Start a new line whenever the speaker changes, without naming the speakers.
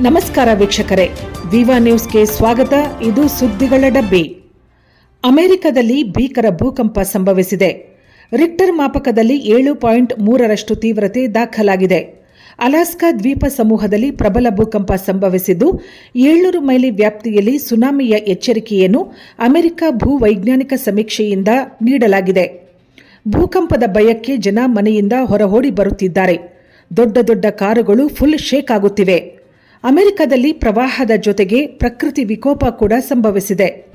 ನಮಸ್ಕಾರ ವೀಕ್ಷಕರೇ. ವಿವಾ ನ್ಯೂಸ್ಗೆ ಸ್ವಾಗತ. ಇದು ಸುದ್ದಿಗಳ ಡಬ್ಬಿ. ಅಮೆರಿಕದಲ್ಲಿ ಭೀಕರ ಭೂಕಂಪ ಸಂಭವಿಸಿದೆ. ರಿಕ್ಟರ್ ಮಾಪಕದಲ್ಲಿ ಏಳು ಪಾಯಿಂಟ್ ಮೂರರಷ್ಟು ತೀವ್ರತೆ ದಾಖಲಾಗಿದೆ. ಅಲಾಸ್ಕಾ ದ್ವೀಪ ಸಮೂಹದಲ್ಲಿ ಪ್ರಬಲ ಭೂಕಂಪ ಸಂಭವಿಸಿದ್ದು, ಏಳ್ನೂರು ಮೈಲಿ ವ್ಯಾಪ್ತಿಯಲ್ಲಿ ಸುನಾಮಿಯ ಎಚ್ಚರಿಕೆಯನ್ನು ಅಮೆರಿಕ ಭೂವೈಜ್ಞಾನಿಕ ಸಮೀಕ್ಷೆಯಿಂದ ನೀಡಲಾಗಿದೆ. ಭೂಕಂಪದ ಭಯಕ್ಕೆ ಜನ ಮನೆಯಿಂದ ಹೊರಹೋಡಿ ಬರುತ್ತಿದ್ದಾರೆ. ದೊಡ್ಡ ದೊಡ್ಡ ಕಾರುಗಳು ಫುಲ್ ಶೇಕ್ ಆಗುತ್ತಿವೆ. ಅಮೆರಿಕದಲ್ಲಿ ಪ್ರವಾಹದ ಜೊತೆಗೆ ಪ್ರಕೃತಿ ವಿಕೋಪ ಕೂಡ ಸಂಭವಿಸಿದೆ.